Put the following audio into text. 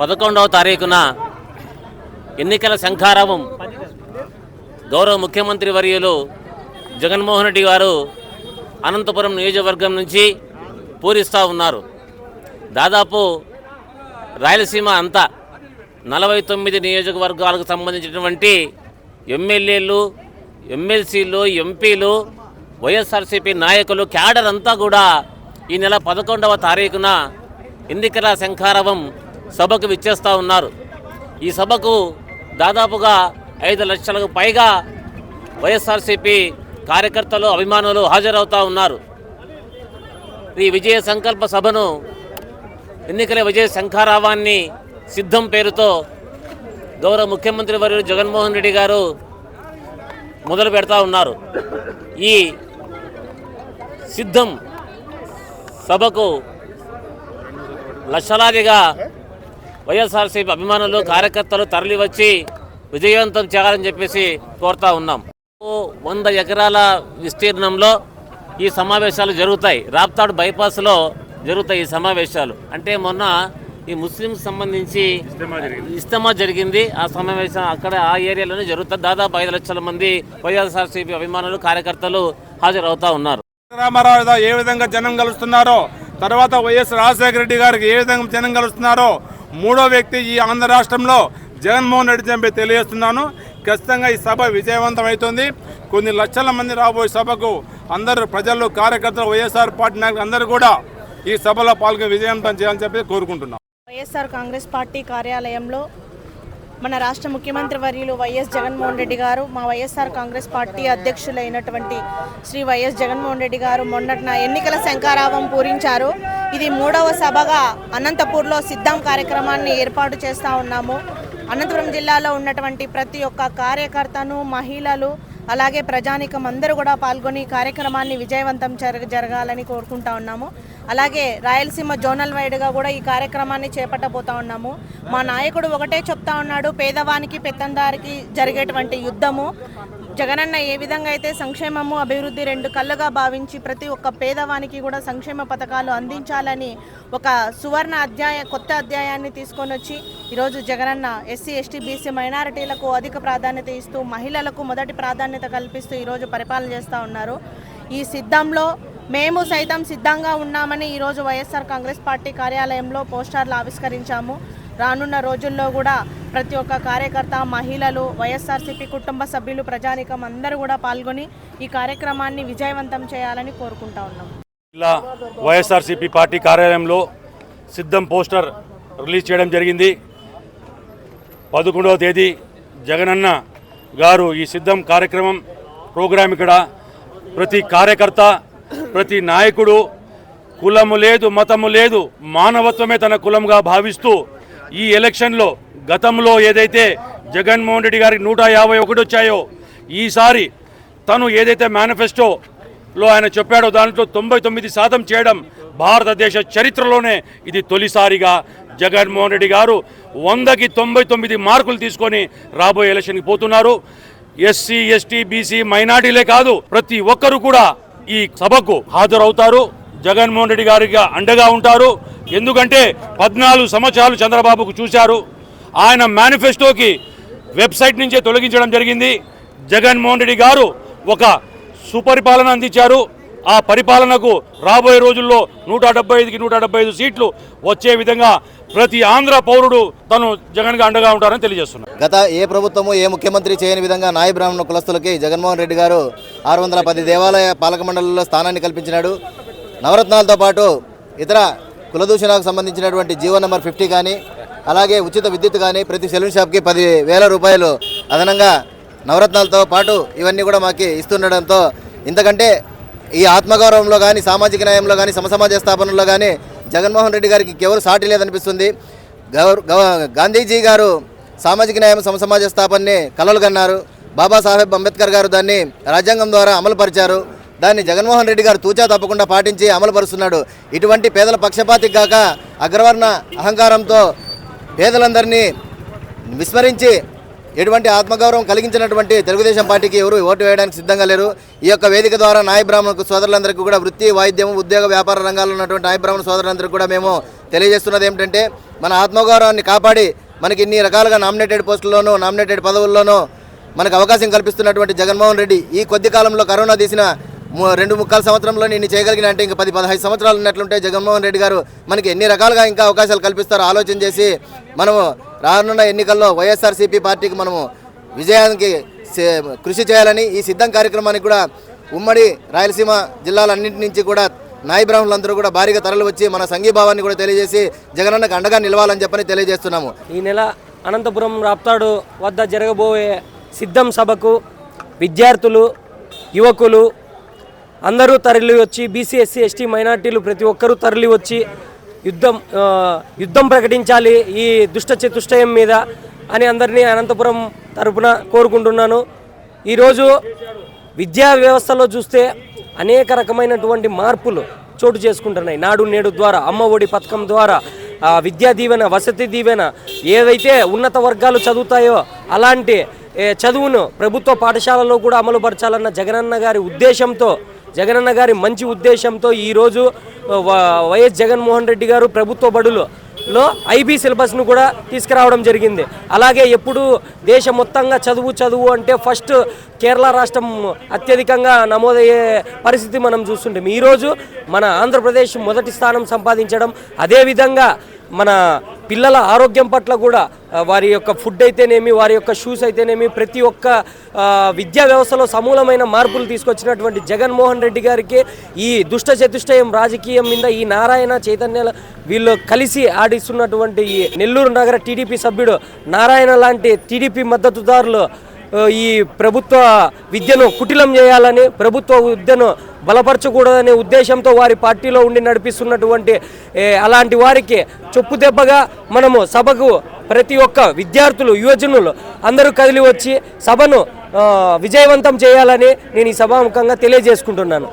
పదకొండవ తారీఖున ఎన్నికల శంఖారావం గౌరవ ముఖ్యమంత్రి వర్యులు జగన్మోహన్ రెడ్డి గారు అనంతపురం నియోజకవర్గం నుంచి పూరిస్తూ ఉన్నారు. దాదాపు రాయలసీమ అంతా నలభై తొమ్మిది నియోజకవర్గాలకు సంబంధించినటువంటి ఎమ్మెల్యేలు ఎమ్మెల్సీలు ఎంపీలు వైఎస్ఆర్సీపీ నాయకులు క్యాడర్ అంతా కూడా ఈ నెల పదకొండవ తారీఖున ఎన్నికల శంఖారవం సభకు విచ్చేస్తూ ఉన్నారు. ఈ సభకు దాదాపుగా ఐదు లక్షలకు పైగా వైఎస్ఆర్సీపీ కార్యకర్తలు అభిమానులు హాజరవుతూ ఉన్నారు. ఈ విజయ సంకల్ప సభను ఎన్నికల విజయ శంఖారావాన్ని సిద్ధం పేరుతో గౌరవ ముఖ్యమంత్రి వర్యులు జగన్మోహన్ రెడ్డి గారు మొదలు పెడతా ఉన్నారు. ఈ సిద్ధం సభకు లక్షలాదిగా వైఎస్ఆర్సీపీ అభిమానులు కార్యకర్తలు తరలివచ్చి విజయవంతం చేయాలని చెప్పేసి కోరుతా ఉన్నాం. వంద ఎకరాల విస్తీర్ణంలో ఈ సమావేశాలు జరుగుతాయి. రాప్తాడు బైపాస్లో జరుగుతాయి ఈ సమావేశాలు. అంటే మొన్న ఈ ముస్లింస్ సంబంధించి ఇస్తమా జరిగింది. ఆ సమావేశం అక్కడ ఆ ఏరియాలోనే జరుగుతుంది. దాదాపు ఐదు లక్షల మంది వైఎస్ఆర్సీపీ అభిమానులు కార్యకర్తలు హాజరవుతా ఉన్నారు. రామారావు ఏ విధంగా జనం కలుస్తున్నారో తర్వాత వైఎస్ రాజశేఖర రెడ్డి గారికి ఏ విధంగా జనం కలుస్తున్నారో మూడో వ్యక్తి ఈ ఆంధ్ర రాష్ట్రంలో జగన్మోహన్ రెడ్డి చెప్పి తెలియజేస్తున్నాను. ఖచ్చితంగా ఈ సభ విజయవంతం అవుతుంది కొన్ని లక్షల మంది రాబోయే సభకు అందరూ ప్రజలు కార్యకర్తలు వైఎస్ఆర్ పార్టీ నాయకులు అందరూ కూడా ఈ సభలో పాల్గొని విజయవంతం చేయాలని చెప్పి కోరుకుంటున్నాం. వైఎస్ఆర్ కాంగ్రెస్ పార్టీ కార్యాలయంలో మన రాష్ట్ర ముఖ్యమంత్రి వర్యులు వైఎస్ జగన్మోహన్ రెడ్డి గారు మా వైఎస్ఆర్ కాంగ్రెస్ పార్టీ అధ్యక్షులైనటువంటి శ్రీ వైఎస్ జగన్మోహన్ రెడ్డి గారు మొన్నటిన ఎన్నికల శంకారావం పూరించారు. ఇది మూడవ సభగా అనంతపూర్లో సిద్ధం కార్యక్రమాన్ని ఏర్పాటు చేస్తూ ఉన్నాము. అనంతపురం జిల్లాలో ఉన్నటువంటి ప్రతి ఒక్క కార్యకర్తను మహిళలు అలాగే ప్రజానికం అందరూ కూడా పాల్గొని కార్యక్రమాన్ని విజయవంతం జరగ జరగాలని కోరుకుంటా ఉన్నాము. అలాగే రాయలసీమ జోనల్ వైడ్గా కూడా ఈ కార్యక్రమాన్ని చేపట్టబోతా ఉన్నాము. మా నాయకుడు ఒకటే చెప్తా ఉన్నాడు పేదవానికి పెత్తందారికి జరిగేటువంటి యుద్ధము. జగనన్న ఏ విధంగా అయితే సంక్షేమము అభివృద్ధి రెండు కళ్ళుగా భావించి ప్రతి ఒక్క పేదవానికి కూడా సంక్షేమ పథకాలు అందించాలని ఒక సువర్ణ అధ్యాయ కొత్త అధ్యాయాన్ని తీసుకొని వచ్చి ఈరోజు జగనన్న ఎస్సీ ఎస్టీ బీసీ మైనారిటీలకు అధిక ప్రాధాన్యత ఇస్తూ మహిళలకు మొదటి ప్రాధాన్యత కల్పిస్తూ ఈరోజు పరిపాలన చేస్తూ ఉన్నారు. ఈ సిద్ధంలో మేము సైతం సిద్ధంగా ఉన్నామని ఈరోజు వైఎస్ఆర్ కాంగ్రెస్ పార్టీ కార్యాలయంలో పోస్టర్లు ఆవిష్కరించాము. రానున్న రోజుల్లో కూడా ప్రతి ఒక్క కార్యకర్త మహిళలు వైఎస్ఆర్సీపీ కుటుంబ సభ్యులు ప్రజానికం అందరూ కూడా పాల్గొని ఈ కార్యక్రమాన్ని విజయవంతం చేయాలని కోరుకుంటా ఉన్నాం. జిల్లా వైఎస్ఆర్సీపీ పార్టీ కార్యాలయంలో సిద్ధం పోస్టర్ రిలీజ్ చేయడం జరిగింది. పదకొండవ తేదీ జగనన్న గారు ఈ సిద్ధం కార్యక్రమం ప్రోగ్రాం ఇక్కడ ప్రతి కార్యకర్త ప్రతి నాయకుడు కులము లేదు మతము లేదు మానవత్వమే తన కులంగా భావిస్తూ ఈ ఎలక్షన్లో గతంలో ఏదైతే జగన్మోహన్ రెడ్డి గారికి నూట యాభై ఒకటి వచ్చాయో ఈసారి తను ఏదైతే మేనిఫెస్టోలో ఆయన చెప్పాడో దాంట్లో తొంభై తొమ్మిది శాతం చేయడం భారతదేశ చరిత్రలోనే ఇది తొలిసారిగా. జగన్మోహన్ రెడ్డి గారు వందకి తొంభై తొమ్మిది మార్కులు తీసుకొని రాబోయే ఎలక్షన్కి పోతున్నారు. ఎస్సీ ఎస్టీ బీసీ మైనార్టీలే కాదు ప్రతి ఒక్కరు కూడా ఈ సభకు హాజరవుతారు. జగన్మోహన్ రెడ్డి గారికి అండగా ఉంటారు. ఎందుకంటే పద్నాలుగు సంవత్సరాలు చంద్రబాబుకు చూశారు. ఆయన మేనిఫెస్టోకి వెబ్సైట్ నుంచే తొలగించడం జరిగింది. జగన్మోహన్ రెడ్డి గారు ఒక సుపరిపాలన అందించారు. ఆ పరిపాలనకు రాబోయే రోజుల్లో నూట డెబ్బై ఐదుకి నూట డెబ్బై ఐదు సీట్లు వచ్చే విధంగా ప్రతి ఆంధ్ర పౌరుడు తను జగన్గా అండగా ఉంటారని తెలియజేస్తున్నారు. గత ఏ ప్రభుత్వము ఏ ముఖ్యమంత్రి చేయని విధంగా నాయ బ్రాహ్మణ కులస్తులకి జగన్మోహన్ రెడ్డి గారు ఆరు వందల పది దేవాలయ పాలక మండలిలో స్థానాన్ని కల్పించినాడు. నవరత్నాలతో పాటు ఇతర కులదూషణకు సంబంధించినటువంటి జీవో నెంబర్ ఫిఫ్టీ కానీ అలాగే ఉచిత విద్యుత్ కానీ ప్రతి సెలూన్ షాప్కి పది వేల రూపాయలు అదనంగా నవరత్నాలతో పాటు ఇవన్నీ కూడా మాకు ఇస్తుండడంతో ఇంతకంటే ఈ ఆత్మగౌరవంలో కానీ సామాజిక న్యాయంలో కానీ సమసమాజ స్థాపనలో కానీ జగన్మోహన్ రెడ్డి గారికి ఎవరు సాటి లేదనిపిస్తుంది. గౌర గాంధీజీ గారు సామాజిక న్యాయం సమసమాజ స్థాపనని కలలు కన్నారు బాబాసాహెబ్ అంబేద్కర్ గారు దాన్ని రాజ్యాంగం ద్వారా అమలుపరిచారు. దాన్ని జగన్మోహన్ రెడ్డి గారు తూచా తప్పకుండా పాటించి అమలుపరుస్తున్నాడు. ఇటువంటి పేదల పక్షపాతి కాక అగ్రవర్ణ అహంకారంతో పేదలందరినీ విస్మరించి ఎటువంటి ఆత్మగౌరవం కలిగించినటువంటి తెలుగుదేశం పార్టీకి ఎవరు ఓటు వేయడానికి సిద్ధంగా లేరు. ఈ యొక్క వేదిక ద్వారా నాయ బ్రాహ్మణకు సోదరులందరికీ కూడా వృత్తి వాయిద్యం ఉద్యోగ వ్యాపార రంగాల్లో ఉన్నటువంటి నాయ బ్రాహ్మణ సోదరులందరికీ కూడా మేము తెలియజేస్తున్నది ఏమిటంటే మన ఆత్మగౌరవాన్ని కాపాడి మనకి ఇన్ని రకాలుగా నామినేటెడ్ పోస్టుల్లోనూ నామినేటెడ్ పదవుల్లోనూ మనకు అవకాశం కల్పిస్తున్నటువంటి జగన్మోహన్ రెడ్డి ఈ కొద్ది కాలంలో కరోనా తీసిన రెండు ముక్కాల సంవత్సరంలో నేను చేయగలిగిన అంటే ఇంకా పది పదహైదు సంవత్సరాలు ఉన్నట్లుంటే జగన్మోహన్ రెడ్డి గారు మనకి ఎన్ని రకాలుగా ఇంకా అవకాశాలు కల్పిస్తారో ఆలోచన చేసి మనము రానున్న ఎన్నికల్లో వైఎస్ఆర్సీపీ పార్టీకి మనము విజయానికి సే- కృషి చేయాలని ఈ సిద్ధం కార్యక్రమానికి కూడా ఉమ్మడి రాయలసీమ జిల్లాలన్నింటి నుంచి కూడా నాయ బ్రాహ్మణులందరూ కూడా భారీగా తరలి వచ్చి మన సంఘీభావాన్ని కూడా తెలియజేసి జగనన్నకు అండగా నిలవాలని చెప్పని తెలియజేస్తున్నాము. ఈ నెల అనంతపురం రాప్తాడు వద్ద జరగబోయే సిద్ధం సభకు విద్యార్థులు యువకులు అందరూ తరలి వచ్చి బీసీ ఎస్సీ ఎస్టీ మైనార్టీలు ప్రతి ఒక్కరూ తరలి వచ్చి యుద్ధం యుద్ధం ప్రకటించాలి ఈ దుష్ట చతుష్టయం మీద అని అందరినీ అనంతపురం తరపున కోరుకుంటున్నాను. ఈరోజు విద్యా వ్యవస్థలో చూస్తే అనేక రకమైనటువంటి మార్పులు చోటు చేసుకుంటున్నాయి. నాడు నేడు ద్వారా అమ్మ ఒడి పథకం ద్వారా విద్యా దీవెన వసతి దీవెన ఏదైతే ఉన్నత వర్గాలు చదువుతాయో అలాంటి చదువును ప్రభుత్వ పాఠశాలలో కూడా అమలుపరచాలన్న జగనన్న గారి ఉద్దేశంతో జగనన్న గారి మంచి ఉద్దేశంతో ఈరోజు వ- వైఎస్ జగన్మోహన్ రెడ్డి గారు ప్రభుత్వ బడులు లో ఐబీ సిలబస్ను కూడా తీసుకురావడం జరిగింది. అలాగే ఎప్పుడు దేశం మొత్తంగా చదువు చదువు అంటే ఫస్ట్ కేరళ రాష్ట్రం అత్యధికంగా నమోదయ్యే పరిస్థితి మనం చూస్తుంటాం. ఈరోజు మన ఆంధ్రప్రదేశ్ మొదటి స్థానం సంపాదించడం అదేవిధంగా మన పిల్లల ఆరోగ్యం పట్ల కూడా వారి యొక్క ఫుడ్ అయితేనేమి వారి యొక్క షూస్ అయితేనేమి ప్రతి ఒక్క విద్యా వ్యవస్థలో సమూలమైన మార్పులు తీసుకొచ్చినటువంటి జగన్మోహన్ రెడ్డి గారికి ఈ దుష్ట చతుష్టయం రాజకీయం మీద ఈ నారాయణ చైతన్య వీళ్ళు కలిసి ఆడిస్తున్నటువంటి ఈ నెల్లూరు నగర టీడీపీ సభ్యుడు నారాయణ లాంటి టీడీపీ మద్దతుదారులు ఈ ప్రభుత్వ విద్యను కుటిలం చేయాలని ప్రభుత్వ విద్యను బలపరచకూడదనే ఉద్దేశంతో వారి పార్టీలో ఉండి నడిపిస్తున్నటువంటి అలాంటి వారికి చొప్పు దెబ్బగా మనము సభకు ప్రతి ఒక్క విద్యార్థులు యువజనులు అందరూ కదిలి వచ్చి సభను విజయవంతం చేయాలని నేను ఈ సభాముఖంగా తెలియజేసుకుంటున్నాను.